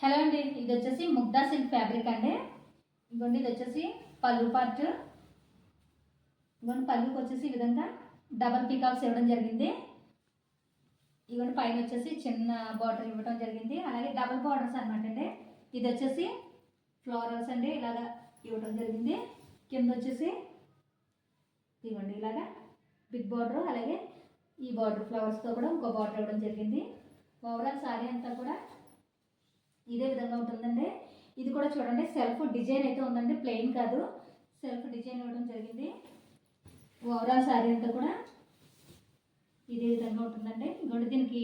Hello అండి ఇది వచ్చేసి ముగ్దా సిల్క్ ఫ్యాబ్రిక్ అండి. ఇదిగోండి ఇది వచ్చేసి పళ్ళు పార్ట్ ఇదిగోండి పళ్ళుకి వచ్చేసి ఈ విధంగా డబల్ పికాప్స్ ఇవ్వడం జరిగింది. ఇవన్నీ పైన వచ్చేసి చిన్న బార్డర్ ఇవ్వడం జరిగింది. అలాగే డబల్ బార్డర్స్ అనమాట అండి. ఇది వచ్చేసి ఫ్లవర్స్ అండి ఇలాగా ఇవ్వడం జరిగింది. కింద వచ్చేసి ఇవ్వండి ఇలాగా బిగ్ బార్డర్ అలాగే ఈ బార్డర్ ఫ్లవర్స్తో కూడా ఇంకో బార్డర్ ఇవ్వడం జరిగింది. ఓవరాల్ సారీ అంతా కూడా ఇదే విధంగా ఉంటుందండి. ఇది కూడా చూడండి సెల్ఫ్ డిజైన్ అయితే ఉందండి ప్లెయిన్ కాదు. సెల్ఫ్ డిజైన్ ఇవ్వడం జరిగింది. ఓవరాల్ శారీ అంతా కూడా ఇదే విధంగా ఉంటుందండి. ఇంకోటి దీనికి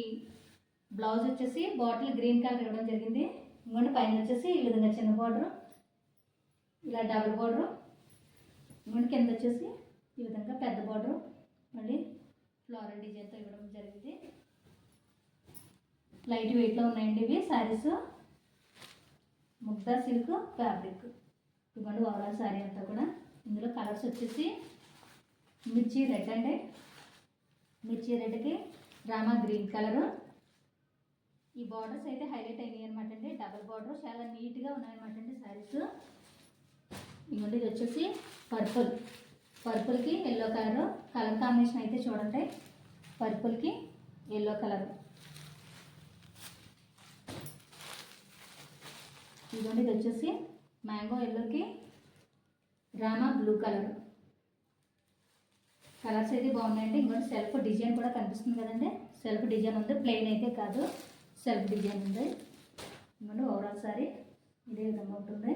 బ్లౌజ్ వచ్చేసి బాటిల్ గ్రీన్ కలర్ ఇవ్వడం జరిగింది. ఇంకోటి పైన వచ్చేసి ఈ విధంగా చిన్న బార్డర్ ఇలా డబుల్ బార్డర్. ఇంకోటి కింద వచ్చేసి ఈ విధంగా పెద్ద బార్డర్. మళ్ళీ ఫ్లోరల్ డిజైన్తో ఇవ్వడం జరిగింది. లైట్ వెయిట్లో ఉన్నాయండి ఇవి శారీస్. ముగ్దా సిల్క్ ఫ్యాబ్రిక్ ఇవ్వండి ఓవరాల్ శారీ అంతా కూడా. ఇందులో కలర్స్ వచ్చేసి మిర్చి రెడ్ అండి. మిర్చి రెడ్కి రామా గ్రీన్ కలరు. ఈ బార్డర్స్ అయితే హైలైట్ అయినాయి అనమాట అండి. డబల్ బార్డర్ చాలా నీట్గా ఉన్నాయన్నమాట అండి శారీస్ ఇవ్వండి ఇది వచ్చేసి పర్పుల్ పర్పుల్కి ఎల్లో కలర్ కలర్ కాంబినేషన్ అయితే చూడండి. పర్పుల్కి ఎల్లో కలర్ ఇదిగోండి ఇది వచ్చేసి మ్యాంగో ఎల్లోకి రామా బ్లూ కలర్. కలర్స్ అయితే బాగున్నాయండి. ఇంకోటి సెల్ఫ్ డిజైన్ కూడా కనిపిస్తుంది కదండి. సెల్ఫ్ డిజైన్ ఉంది. ప్లెయిన్ అయితే కాదు. సెల్ఫ్ డిజైన్ ఉంది. ఇంకోటి ఓవరాల్ సారీ ఇదే విధంగా ఉంటుంది.